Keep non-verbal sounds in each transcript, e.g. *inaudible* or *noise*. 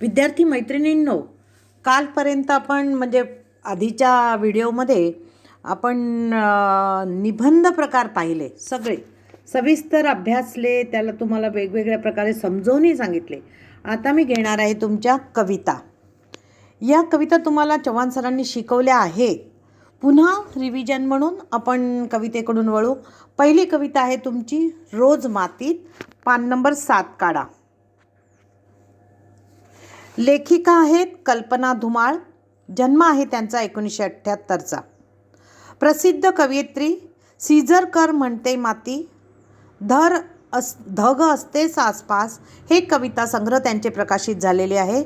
विद्यार्थी मैत्रिणींनो कालपर्यंत आपण म्हणजे आधीच्या व्हिडिओमध्ये आपण निबंध प्रकार पाहिले सगळे. सविस्तर अभ्यासले त्याला तुम्हाला वेगवेगळ्या प्रकारे समजवूनही सांगितले. आता मी घेणार आहे तुमच्या कविता. या कविता तुम्हाला चव्हाण सरांनी शिकवल्या आहेत. पुन्हा रिव्हिजन म्हणून आपण कवितेकडून वळू. पहिली कविता आहे तुमची रोज मातीत पान नंबर सात काढा. लेखिका आहेत कल्पना धुमाळ जन्म आहे त्यांचा एकोणीसशे अठ्ठ्याहत्तरचा. प्रसिद्ध कवयित्री सीझरकर म्हणते माती धर अस धग असतेच आसपास हे कविता संग्रह त्यांचे प्रकाशित झालेले आहे.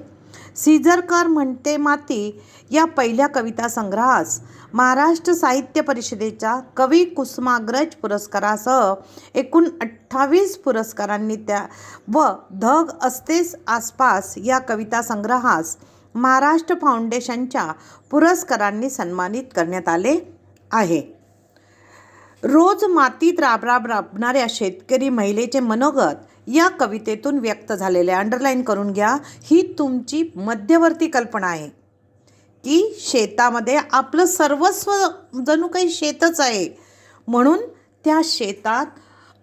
सीझरकर म्हणते माती या पहिल्या कविता संग्रहास. महाराष्ट्र साहित्य परिषदेच्या कवी कुसुमाग्रज पुरस्कारासह एकूण अठ्ठावीस पुरस्कारांनी त्या व धग असतेच आसपास या कविता संग्रहास महाराष्ट्र फाउंडेशनच्या पुरस्कारांनी सन्मानित करण्यात आले आहे. रोज मातीत राबराब राबणाऱ्या शेतकरी महिलेचे मनोगत या कवितेतून व्यक्त झालेले अंडरलाईन करून घ्या. ही तुमची मध्यवर्ती कल्पना आहे की शेतामध्ये आपलं सर्वस्व जणू काही शेतच आहे. म्हणून त्या शेतात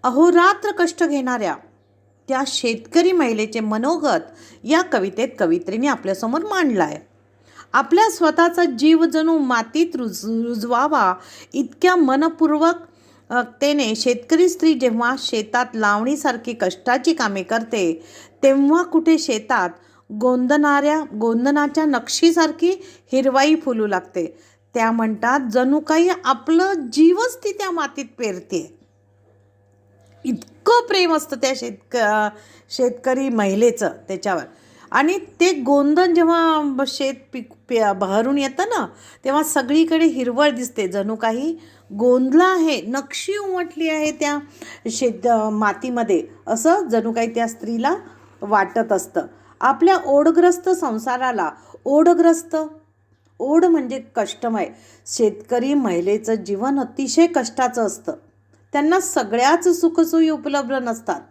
अहोरात्र कष्ट घेणाऱ्या त्या शेतकरी महिलेचे मनोगत या कवितेत कवित्रीने आपल्यासमोर मांडलं आहे आपल्या स्वतःचा जीव जणू मातीत रुज रुजवावा इतक्या मनपूर्वक अ, तेने शेतकरी स्त्री जेव्हा शेतात लावणीसारखी कष्टाची कामे करते तेव्हा कुठे शेतात गोंदणाऱ्या गोंदनाच्या नक्षीसारखी हिरवाई फुलू लागते. त्या म्हणतात जणू काही आपलं जीवच ती त्या मातीत पेरते इतकं प्रेम असतं त्या शेतक शेतकरी महिलेचं त्याच्यावर. आणि ते गोंधन जेव्हा शेत पिक पे बहरून येतं ना तेव्हा सगळीकडे हिरवळ दिसते. जणू काही गोंधला आहे नक्षी उमटली आहे त्या शेत मातीमध्ये. असं जणू काही त्या स्त्रीला वाटत असतं. आपल्या ओढग्रस्त संसाराला ओढग्रस्त ओढ म्हणजे कष्टमय. शेतकरी महिलेचं जीवन अतिशय कष्टाचं असतं. त्यांना सगळ्याच सुखसोयी उपलब्ध नसतात.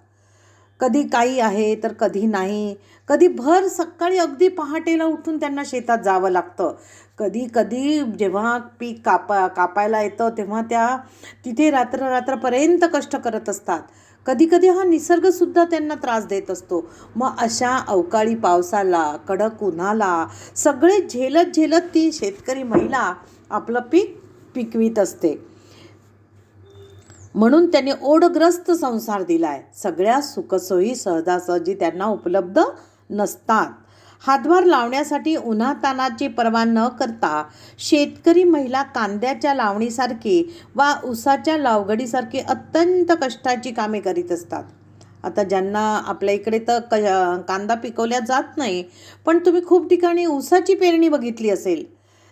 कधी काही आहे तर कधी नाही. कधी भर सकाळी अगदी पहाटेला उठून त्यांना शेतात जावं लागतं. कधी कधी जेव्हा पीक कापा कापायला येतं तेव्हा त्या तिथे रात्र रात्रपर्यंत कष्ट करत असतात. कधी कधी हा निसर्गसुद्धा त्यांना त्रास देत असतो. मग अशा अवकाळी पावसाला कडक उन्हाला सगळे झेलत झेलत ती शेतकरी महिला आपलं पीक पिकवीत असते. म्हणून त्यांनी ओढग्रस्त संसार दिला आहे सगळ्या सुखसोयी सहजासहजी त्यांना उपलब्ध नसतात. हातभार लावण्यासाठी उन्हातानाची पर्वा न करता शेतकरी महिला कांद्याच्या लावणीसारखी वा ऊसाच्या लावगडीसारखी अत्यंत कष्टाची कामे करीत असतात. आता ज्यांना आपल्या इकडे तर क कांदा पिकवल्या जात नाही पण तुम्ही खूप ठिकाणी ऊसाची पेरणी बघितली असेल.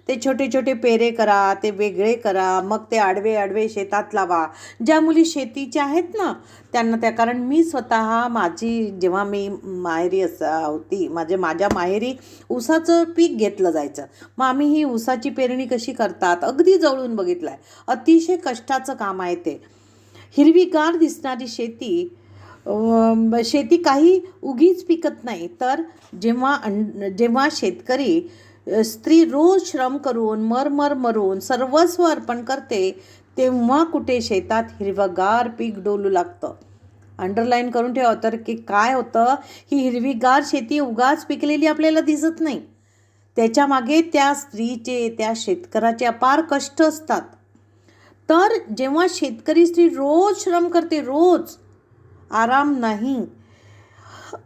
ते छोटे छोटे पेरे करा ते वेगळे करा मग ते आडवे आडवे शेतात लावा. ज्या मुली शेतीच्या आहेत ना त्यांना त्या कारण मी स्वतः माझी जेव्हा मी माहेरी अस होती माझे माझ्या माहेरी ऊसाचं पीक घेतलं जायचं. मग आम्ही ही ऊसाची पेरणी कशी करतात अगदी जवळून बघितलं आहे अतिशय कष्टाचं काम आहे ते. हिरवीगार दिसणारी शेती शेती काही उगीच पिकत नाही. तर जेव्हा अं जेव्हा शेतकरी स्त्री रोज श्रम करून मरमर मरून सर्वस्व अर्पण करते तेव्हा कुठे शेतात हिरवगार पीक डोलू लागतं. अंडरलाईन करून ठेवा तर की काय होतं? ही हिरवीगार शेती उगाच पिकलेली आपल्याला दिसत नाही. त्याच्यामागे त्या स्त्रीचे त्या शेतकऱ्याचे अपार कष्ट असतात. तर जेव्हा शेतकरी स्त्री रोज श्रम करते रोज आराम नाही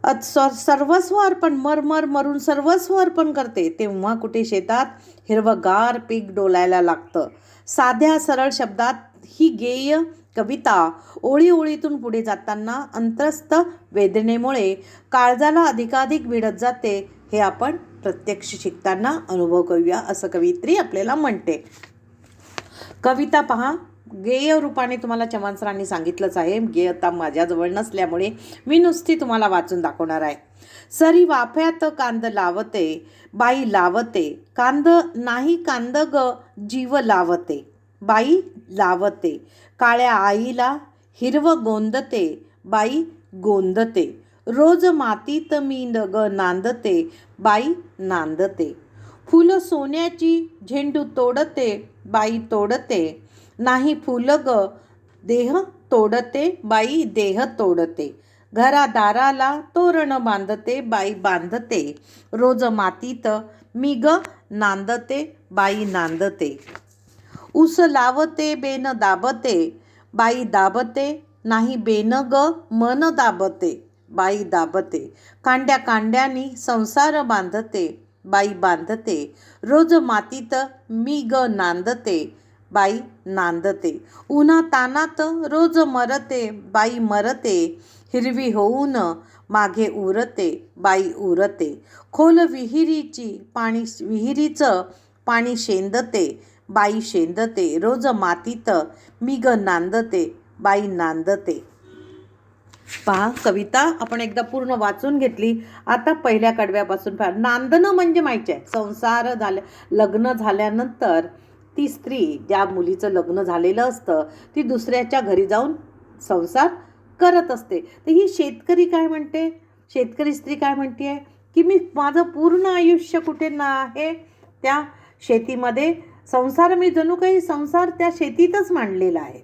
सर्वस्व अर्पण मरमर मरून सर्वस्व अर्पण करते. तेव्हा कुठे शेतात हिरवगार पीक डोलायला लागतं. साध्या सरळ शब्दात ही गेय कविता ओळी ओळीतून पुढे जाताना अंतरस्थ वेदनेमुळे काळजाला अधिकाधिक भिडत जाते. हे आपण प्रत्यक्ष शिकताना अनुभव करूया असं कवित्री आपल्याला म्हणते. कविता पहा. गेय रूपाने तुम्हाला चव्हाण सरांनी सांगितलंच आहे. गेयता माझ्याजवळ नसल्यामुळे मी नुसती तुम्हाला वाचून दाखवणार आहे. सरी वाफ्यात कांद लावते बाई लावते. कांद नाही कांद ग जीव लावते. बाई लावते. काळ्या आईला हिरवं गोंदते बाई गोंदते. रोज मातीत मी न ग नांदते बाई नांदते. फुलं सोन्याची झेंडू तोडते बाई तोडते. नाही फुलं ग देह तोडते बाई देह तोडते. घरादाराला तोरण बांधते बाई बांधते. रोज मातीत मी ग नांदते बाई नांदते. ऊस लावते बेन दाबते. बाई दाबते नाही बेन ग मन दाबते. बाई दाबते. कांड्या कांड्यानी संसार बांधते बाई बांधते. रोज मातीत मी ग नांदते. बाई नांदते. उन्हा तानात रोज मरते बाई मरते हिरवी होऊन मागे उरते बाई उरते. खोल विहिरीची पाणी विहिरीचं पाणी शेंदते बाई शेंदते. रोज मातीत मिग नांदते बाई नांदते. पहा कविता आपण एकदा पूर्ण वाचून घेतली. आता पहिल्या कडव्यापासून पहा. नांदणं म्हणजे माहिती आहे. संसार झाल्या लग्न झाल्यानंतर ती स्त्री ज्या मुलीचं लग्न झालेलं असतं ती दुसऱ्याच्या घरी जाऊन संसार करत असते. तर ही शेतकरी काय म्हणते? शेतकरी स्त्री काय म्हणते आहे की मी माझं पूर्ण आयुष्य कुठे ना आहे त्या शेतीमध्ये संसार मी जणू काही संसार त्या शेतीतच मांडलेला आहे.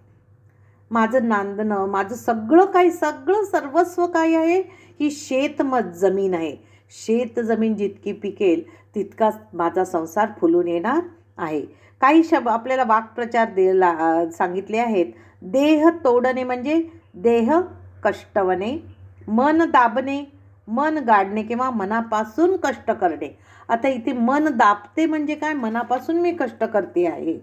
माझं नांदणं माझं सगळं काही सगळं सर्वस्व काय आहे? ही शेतमत जमीन आहे. शेत जमीन जितकी पिकेल तितकाच माझा संसार फुलून येणार आहे. काही शब्द आपल्याला वाक्प्रचार दिला सांगितले आहेत. देह तोडणे म्हणजे देह कष्टवणे मन दाबणे मन गाडणे किंवा मनापासून कष्ट करणे. आता इथे मन दाबते म्हणजे काय? मनापासून मी कष्ट करते आहे.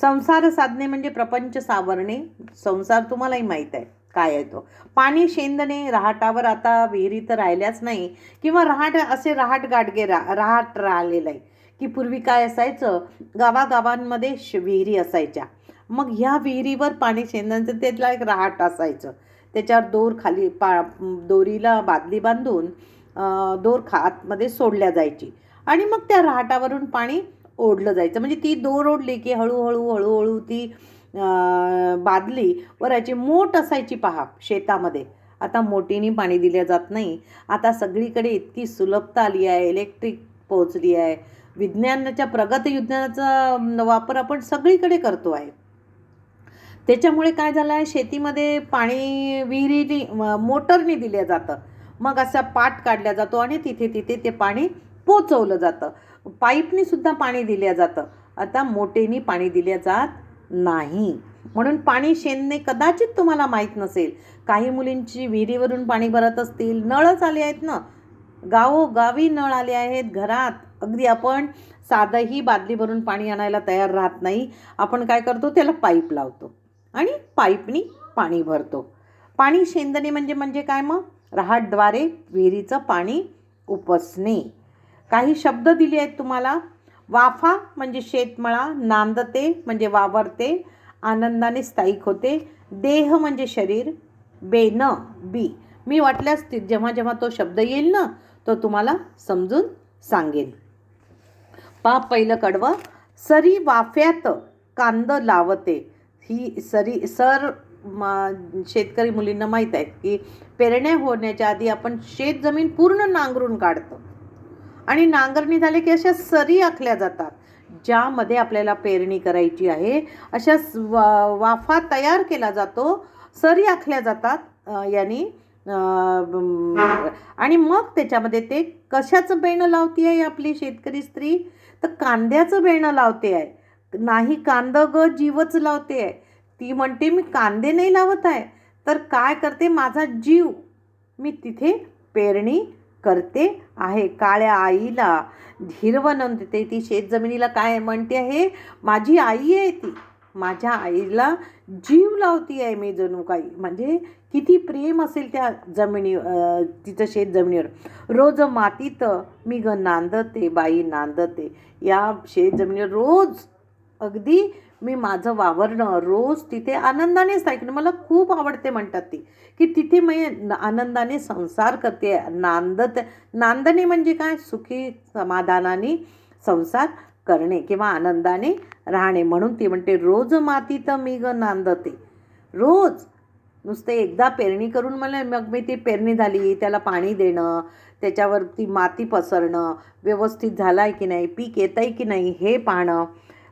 संसार साधणे म्हणजे प्रपंच सावरणे. संसार तुम्हालाही माहीत आहे काय आहे तो. पाणी शेंदणे रहाटावर आता विहिरी तर राहिल्याच नाही. किंवा रहाट असे रहाट गाडगे रा रहाट राहिलेलं आहे. की पूर्वी काय असायचं? गावागावांमध्ये श विहिरी असायच्या. मग ह्या विहिरीवर पाणी शेंदायचं त्यातला एक रहाट असायचं. त्याच्यावर दोर खाली पा दोरीला बादली बांधून दोर खातमध्ये सोडल्या जायची. आणि मग त्या रहाटावरून पाणी ओढलं जायचं. म्हणजे ती दोर ओढली की हळूहळू हळूहळू ती बादली वराची मोठ असायची पहा शेतामध्ये. आता मोठीने पाणी दिलं जात नाही. आता सगळीकडे इतकी सुलभता आली आहे इलेक्ट्रिक पोहोचली आहे. विज्ञानाच्या प्रगत विज्ञानाचा वापर आपण सगळीकडे करतो आहे. त्याच्यामुळे काय झालं आहे शेतीमध्ये पाणी विहिरीनी मोटरने दिलं जातं. मग असा पाट काढला जातो आणि तिथे तिथे ते पाणी पोचवलं जातं. पाईपनी सुद्धा पाणी दिलं जातं. आता मोटेनी पाणी दिल्या जात नाही. म्हणून पाणी शेणणे कदाचित तुम्हाला माहीत नसेल. काही मुलींची विहिरीवरून पाणी भरत असतील. नळच आले आहेत ना. गावोगावी नळ आले आहेत. घरात अगदी आपण साधंही बादली भरून पाणी आणायला तयार राहत नाही. आपण काय करतो? त्याला पाईप लावतो आणि पाईपनी पाणी भरतो. पाणी शेंदणे म्हणजे म्हणजे काय मग? रहाटद्वारे विहिरीचं पाणी उपसणे. काही शब्द दिले आहेत तुम्हाला. वाफा म्हणजे शेतमळा नांदते म्हणजे वावरते आनंदाने स्थायिक होते. देह म्हणजे शरीर बेन बी. मी वाटल्यास जेव्हा जेव्हा तो शब्द येईल ना तो तुम्हाला समजून सांगेन. पा पहिलं कडवं. सरी वाफ्यात कांद लावते. ही सरी सर मा शेतकरी मुलींना माहीत आहेत की पेरण्या होण्याच्या आधी आपण शेत जमीन पूर्ण नांगरून काढतो. आणि नांगरणी झाले की अशा सरी आखल्या जातात ज्यामध्ये आपल्याला पेरणी करायची आहे. अशा वा वाफा तयार केला जातो. सरी आखल्या जातात यांनी आणि मग त्याच्यामध्ये ते कशाचं बेणं लावती आहे आपली शेतकरी स्त्री? तर कांद्याचं बेणं लावते आहे. नाही कांदं ग जीवच लावते आहे. ती म्हणते मी कांदे नाही लावत आहे. तर काय करते? माझा जीव मी तिथे पेरणी करते आहे. काळ्या आईला हिरवण देते ती शेतजमिनीला काय म्हणते आहे? माझी आई आहे ती. माझ्या आईला जीव लावती आहे मी जणू काही. म्हणजे किती प्रेम असेल त्या जमिनी तिचं शेत जमिनीवर. रोज मातीत मी ग नांदते बाई नांदते. या शेत जमिनीवर रोज अगदी मी माझं वावरणं रोज तिथे आनंदानेच ऐकणं. मला खूप आवडते म्हणतात ती की तिथे मी आनंदाने संसार करते नांदत नांदणे म्हणजे काय? सुखी समाधानाने संसार करणे किंवा आनंदाने राहणे म्हणून ती म्हणते रोज मातीत मी ग नांदते. रोज. नुसते एकदा पेरणी करून मला मग मी ती पेरणी झाली त्याला पाणी देणं त्याच्यावरती माती पसरणं व्यवस्थित झाला आहे की नाही पीक येतं आहे की नाही हे पाहणं.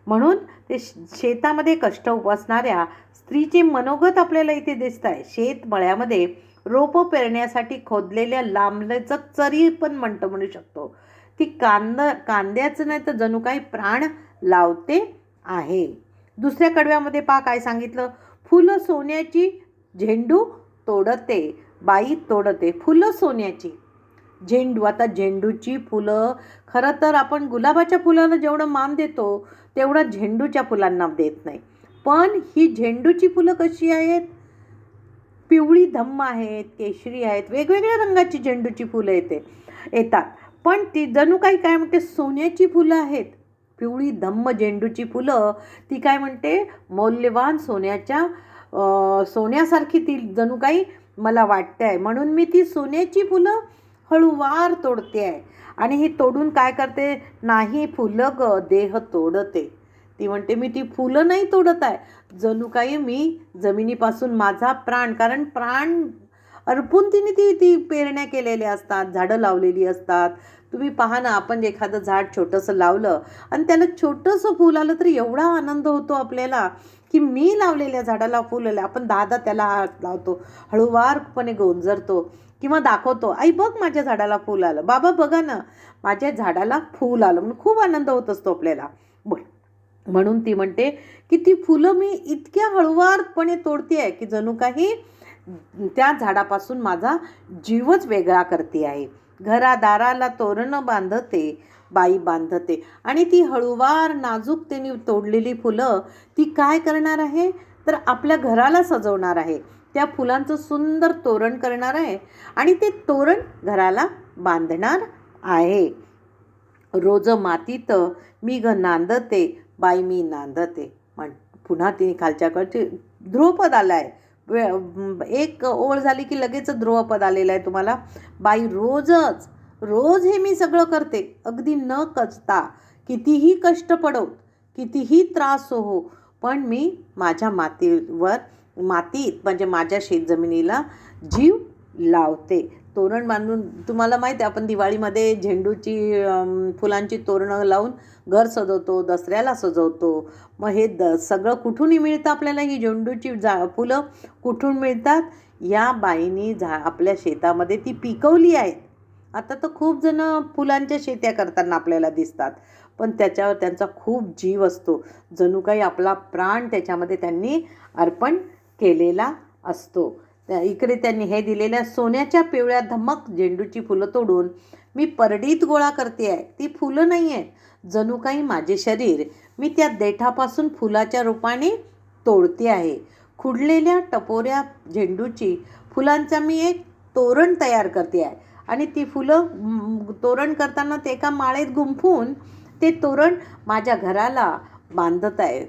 म्हणून ते शेतामध्ये कष्ट उपसणाऱ्या स्त्रीचे मनोगत आपल्याला इथे दिसत आहे शेतमळ्यामध्ये रोपं पेरण्यासाठी खोदलेल्या लांबलचक चरी पण म्हणतो म्हणू शकतो. ती कांद कांद्याचं नाही तर जणू काही प्राण लावते आहे. दुसऱ्या कडव्यामध्ये पहा काय सांगितलं? फुलं सोन्याची झेंडू तोडते बाई तोडते. फुलं सोन्याची झेंडू आता झेंडूची फुलं. खरं तर आपण गुलाबाच्या फुलाला जेवढं मान देतो तेवढं झेंडूच्या फुलांना देत नाही. पण ही झेंडूची फुलं कशी आहेत? पिवळी धम्म आहेत केशरी आहेत वेगवेगळ्या रंगाची झेंडूची फुलं येते येतात. पण ती जणू काही काय म्हणते सोन्याची फुलं आहेत. पिवळी धम्म झेंडूची फुलं. ती काय म्हणते मौल्यवान सोन्याच्या सोन्यासारखी ती जणू काही मला वाटते आहे. म्हणून मी ती सोन्याची फुलं हळूवार तोडते आहे. आणि ही तोडून काय करते नाही फुलं ग देह तोडते. ती म्हणते मी ती फुलं नाही तोडत आहे. जणू काही मी जमिनीपासून माझा प्राण कारण प्राण अर्पून तिने ती ती पेरण्या केलेल्या असतात झाडं लावलेली असतात. तुम्ही पहा ना आपण एखादं झाड छोटंसं लावलं आणि त्याला छोटंसं फूल आलं तरी एवढा आनंद होतो आपल्याला की मी लावलेल्या झाडाला फुल आलं आपण दादा त्याला हात लावतो हळूवारपणे गोंजरतो किंवा दाखवतो आई बघ माझ्या झाडाला फूल आलं बाबा बघा ना माझ्या झाडाला फूल आलं. म्हणून खूप आनंद होत असतो आपल्याला. बोल म्हणून ती म्हणते की ती फुलं मी इतक्या हळुवारपणे तोडते आहे की जणू काही त्या झाडापासून माझा जीवच वेगळा करते आहे. घरादाराला तोरणं बांधते बाई बांधते. आणि ती हळुवार नाजूकतेने तोडलेली फुलं ती काय करणार आहे? तर आपल्या घराला सजवणार आहे. त्या फुलांचं सुंदर तोरण करणार आहे आणि ते तोरण घराला बांधणार आहे. रोज मातीत मी ग नांदते बाई मी नांदते. म्हण पुन्हा तिने खालच्याकडचे ध्रुवपद आलं आहे वे- एक ओळ झाली की लगेच ध्रुवपद आलेलं आहे तुम्हाला. बाई रोजच रोज हे मी सगळं करते. अगदी न कचता कितीही कष्ट पडो कितीही त्रास हो पण मी माझ्या मातीवर मातीत म्हणजे माझ्या शेतजमिनीला जीव लावते. तोरण बांधून तुम्हाला माहीत आहे आपण दिवाळीमध्ये झेंडूची फुलांची तोरणं लावून घर सजवतो दसऱ्याला सजवतो. मग हे द सगळं कुठूनही मिळतं आपल्याला? ही झेंडूची जा फुलं कुठून मिळतात? या बाईनी झा आपल्या शेतामध्ये ती पिकवली आहेत. आता तर खूप जणं फुलांच्या शेत्या करताना आपल्याला दिसतात. पण त्याच्यावर त्यांचा खूप जीव असतो. जणू काही आपला प्राण त्याच्यामध्ये त्यांनी अर्पण केलेला असतो. इकडे त्यांनी हे दिलेल्या सोन्याच्या पिवळ्या धमक झेंडूची फुलं तोडून मी परडीत गोळा करते आहे ती फुलं नाही आहेत जणू काही माझे शरीर. मी त्या देठापासून फुलाच्या रूपाने तोडते आहे. खुडलेल्या टपोऱ्या झेंडूची फुलांचा मी एक तोरण तयार करते आहे. आणि ती फुलं तोरण करताना ते एका माळेत गुंफून ते तोरण माझ्या घराला बांधत आहे.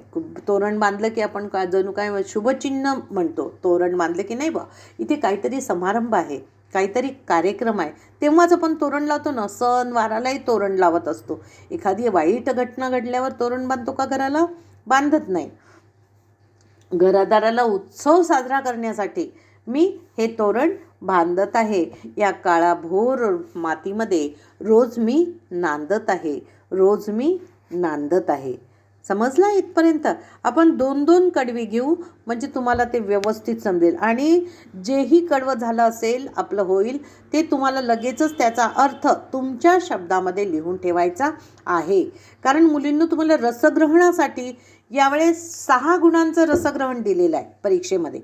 तोरण बांधलं की आपण काय जणू काय शुभचिन्ह म्हणतो. तोरण बांधलं की नाही बा? इथे काहीतरी समारंभ आहे. काहीतरी कार्यक्रम आहे. तेव्हाच आपण तोरण लावतो ना? सण वारालाही तोरण लावत असतो. एखादी वाईट घटना घडल्यावर तोरण बांधतो का घराला? बांधत नाही. घरादाराला उत्सव साजरा करण्यासाठी मी हे तोरण बांधत आहे. या काळाभोर मातीमध्ये रोज मी नांदत आहे. रोज मी नांदत आहे. समजला इथपर्यंत. आपण दोन दोन कडवी घेऊ म्हणजे तुम्हाला ते व्यवस्थित समजेल. आणि जेही कडवं झालं असेल आपलं होईल ते तुम्हाला लगेचच त्याचा अर्थ तुमच्या शब्दामध्ये लिहून ठेवायचा आहे. कारण मुलींना तुम्हाला रसग्रहणासाठी यावेळेस सहा गुणांचं रसग्रहण दिलेलं आहे परीक्षेमध्ये.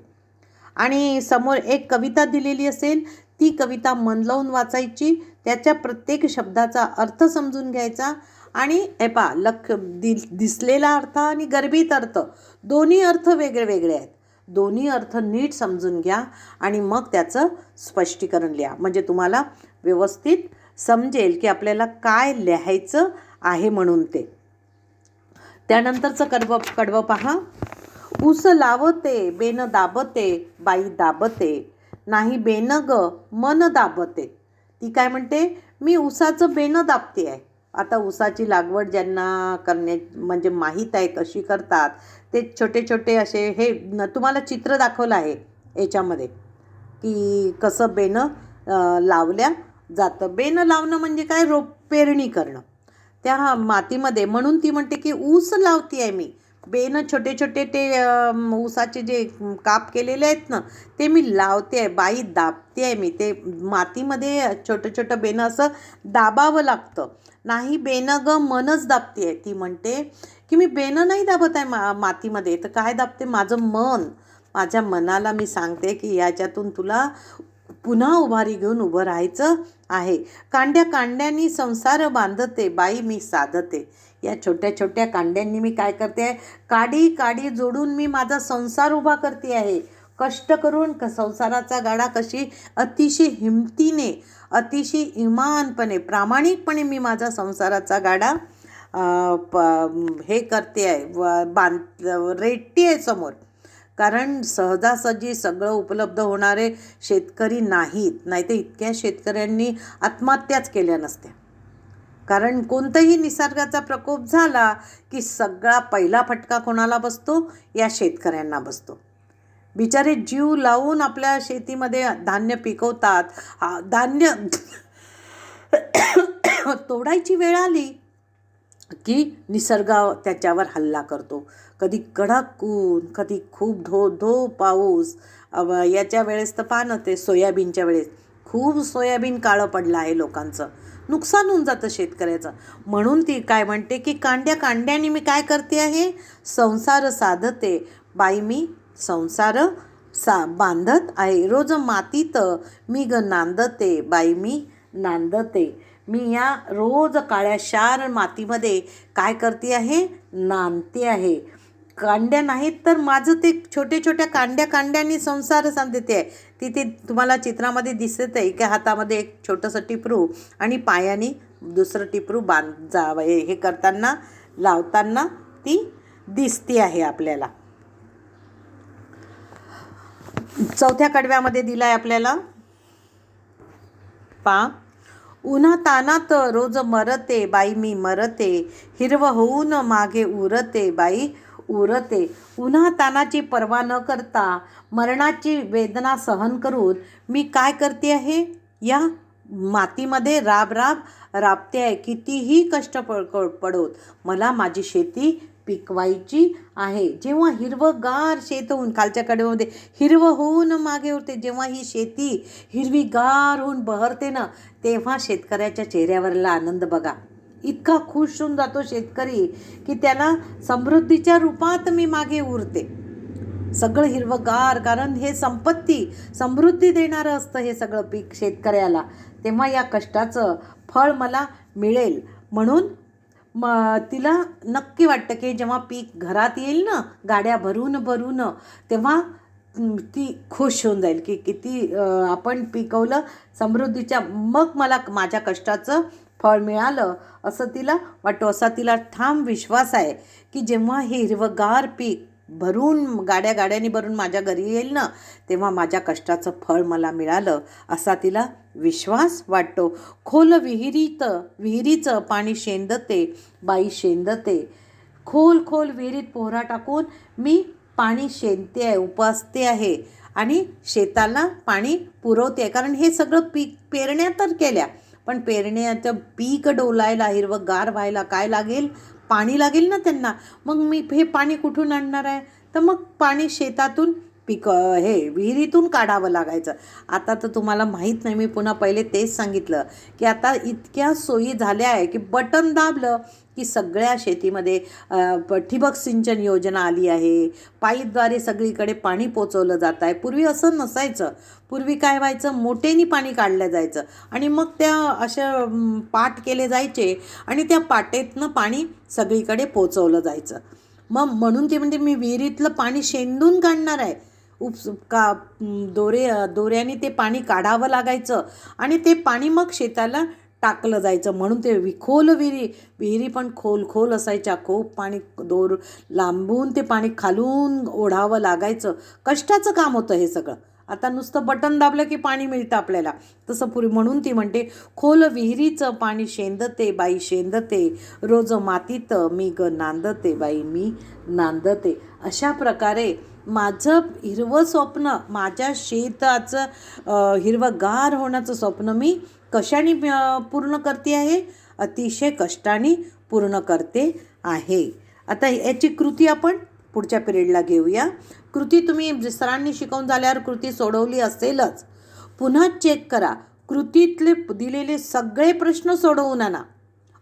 आणि समोर एक कविता दिलेली असेल ती कविता मन लावून वाचायची. त्याच्या प्रत्येक शब्दाचा अर्थ समजून घ्यायचा. आणि हे पा लख दि दिसलेला अर्थ आणि गर्भित अर्थ. दोन्ही अर्थ वेगळे वेगळे आहेत. दोन्ही अर्थ नीट समजून घ्या आणि मग त्याचं स्पष्टीकरण लिहा. म्हणजे तुम्हाला व्यवस्थित समजेल की आपल्याला काय लिहायचं आहे म्हणून ते. त्यानंतरचं कडवं कडवं पहा. ऊस लावते बेन दाबते बाई दाबते. नाही बेन ग मन दाबते. ती काय म्हणते? मी उसाचं बेनं दाबते आहे आता ऊसाची लागवड ज्यांना करण्या म्हणजे माहीत आहे कशी करतात ते छोटे छोटे असे हे न- तुम्हाला चित्र दाखवलं आहे याच्यामध्ये की कसं बेनं लावल्या जातं. बेनं लावणं म्हणजे काय? रोप पेरणी करणं. त्या मातीमध्ये म्हणून ती म्हणते की ऊस लावती आहे मी. बेनं छोटे छोटे ते ऊसाचे जे काप केलेले आहेत ना ते मी लावते आहे बाई दाबते आहे मी. ते मातीमध्ये छोटं छोटं बेनं असं दाबावं लागतं. नाही बेनं ग मनच दाबते आहे ती म्हणते की मी बेनं नाही दाबत आहे मा मातीमध्ये. तर काय दाबते? माझं मन माझ्या मनाला मी सांगते की याच्यातून तुला पुन्हा उभारी घेऊन उभं राहायचं आहे. कांड्या कांड्यांनी संसार बांधते बाई मी साधते. या छोट्या छोट्या कांड्यांनी मी काय करते? काडी काडी जोडून मी माझा संसार उभा करते आहे. कष्ट करून क संसाराचा गाडा कशी अतिशय हिमतीने अतिशय इमानपणे प्रामाणिकपणे मी माझा संसाराचा गाडा प हे करते आहे. व बांध रेटते आहे समोर. कारण सहजासहजी सगळं उपलब्ध होणारे शेतकरी नाहीत. नाही तर इतक्या शेतकऱ्यांनी आत्महत्याच केल्या नसत्या. कारण कोणताही निसर्गाचा प्रकोप झाला की सगळा पहिला फटका कोणाला बसतो? या शेतकऱ्यांना बसतो. बिचारे जीव लावून आपल्या शेतीमध्ये धान्य पिकवतात. धान्य *coughs* तोडायची वेळ आली. की निसर्ग त्याच्यावर हल्ला करतो. कधी कडक ऊन कधी खूप धो धो पाऊस याच्या वेळेस तर पान ते सोयाबीनच्या वेळेस. खूप सोयाबीन काळं पडलं आहे लोकांचं. नुकसान होऊन जातं शेतकऱ्याचं. म्हणून ती काय म्हणते की कांड्या कांड्याने मी काय करते आहे? संसार साधते. बाई मी संसार सा बांधत आहे. रोज मातीत मी ग नांदते. बाई मी नांदते. मी या रोज काळ्या शार मातीमध्ये काय करते आहे? नांदते आहे. कांड्या नाहीत तर माझं ते छोटे छोट्या कांड्या कांड्यांनी संसार सांगते आहे. तिथे तुम्हाला चित्रामध्ये दिसत आहे. एका हातामध्ये एक छोटंसं टिपरू आणि पायाने दुसरं टिपरू बांध जावं. हे हे करताना लावताना ती दिसते आहे आपल्याला. चौथ्या कडव्यामध्ये दिला आहे आपल्याला. पा उन्हातानात रोज मरते बाई मी मरते. हिरवं होऊन मागे उरते बाई उरते. उन्हा तानाची पर्वा न करता मरणाची वेदना सहन करून मी काय करते आहे? या मातीमध्ये राब राब राबते आहे कितीही कष्ट पड पडोत. मला माझी शेती पिकवायची आहे. जेव्हा हिरवंगार शेत होऊन खालच्या कडेमध्ये हिरवं होऊन मागे उरते जेव्हा ही शेती हिरवीगार होऊन बहरते ना तेव्हा शेतकऱ्याच्या चेहऱ्यावरला आनंद बघा. इतका खुश होऊन जातो शेतकरी की त्याला समृद्धीच्या रूपात मी मागे उरते. सगळं हिरवंगार कारण हे संपत्ती समृद्धी देणारं असतं हे सगळं पीक शेतकऱ्याला. तेव्हा या कष्टाचं फळ मला मिळेल. म्हणून म तिला नक्की वाटतं की जेव्हा पीक घरात येईल ना गाड्या भरून भरून तेव्हा ती खुश होऊन जाईल की किती आपण पिकवलं समृद्धीच्या मग मला माझ्या कष्टाचं फळ मिळालं असं तिला वाटतो. असा तिला ठाम विश्वास आहे की जेव्हा हे हिरवगार पीक भरून गाड्या गाड्यांनी भरून माझ्या घरी येईल ना तेव्हा माझ्या कष्टाचं फळ मला मिळालं असा तिला विश्वास वाटतो. खोल विहिरीत विहिरीचं पाणी शेंदते बाई शेंदते. खोल खोल विहिरीत पोहरा टाकून मी पाणी शेंदते आहे उपासते आहे आणि शेताला पाणी पुरवते आहे. कारण हे सगळं पीक पेरण्या तर केल्या पण पेरण्याचं पीक डोलायला हिरवं गार व्हायला काय लागेल? पाणी लागेल ना त्यांना. मग मी हे पाणी कुठून आणणार आहे? तर मग पाणी शेतातून पिक हे विहिरीतून काढावं लागायचं. आता तर तुम्हाला माहीत नाही मी पुन्हा पहिले तेच सांगितलं की आता इतक्या सोयी झाल्या आहे की बटन दाबलं की सगळ्या शेतीमध्ये ठिबक सिंचन योजना आली आहे पाईपद्वारे सगळीकडे पाणी पोचवलं जात आहे. पूर्वी असं नसायचं. पूर्वी काय व्हायचं? मोठेनी पाणी काढलं जायचं. आणि मग त्या अशा पाट केले जायचे आणि त्या पाटेतनं पाणी सगळीकडे पोचवलं जायचं. मग म्हणून ते म्हणजे मी विहिरीतलं पाणी शेंदून काढणार आहे. उपस का दोरे दोऱ्याने ते पाणी काढावं लागायचं. आणि ते पाणी मग शेताला टाकलं जायचं. म्हणून ते विखोल विहिरी विहिरी पण खोल खोल असायच्या. खूप पाणी दोर लांबून ते पाणी खालून ओढावं लागायचं. कष्टाचं काम होतं हे सगळं. आता नुसतं बटन दाबलं की पाणी मिळतं आपल्याला. तसं पुरी म्हणून ती म्हणते खोल विहिरीचं पाणी शेंदते बाई शेंदते. रोज मातीत मी ग नांदते बाई मी नांदते. अशा प्रकारे माझं हिरवं स्वप्न माझ्या शेताचं हिरवंगार होण्याचं स्वप्न मी कशाने पूर्ण करते आहे? अतिशय कष्टाने पूर्ण करते आहे. आता याची कृती आपण पुढच्या पिरियडला घेऊया. कृती तुम्ही सरांनी शिकवून झाल्यावर कृती सोडवली असेलच. पुन्हा चेक करा. कृतीतले दिलेले सगळे प्रश्न सोडवून आणा.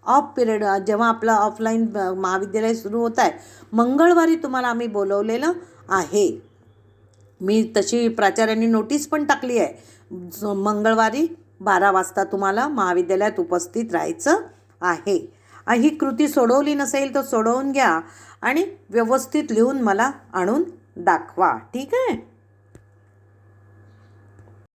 ऑफ पिरियड जेव्हा आपलं ऑफलाईन महाविद्यालय सुरू होत आहे मंगळवारी तुम्हाला आम्ही बोलवलेलं आहे. मी तशी प्राचार्यांनी नोटीस पण टाकली आहे. मंगळवारी बारा वाजता तुम्हाला महाविद्यालयात उपस्थित राहायचं आहे. ही कृती सोडवली नसेल तर सोडवून घ्या आणि व्यवस्थित लिहून मला आणून दाखवा. ठीक आहे?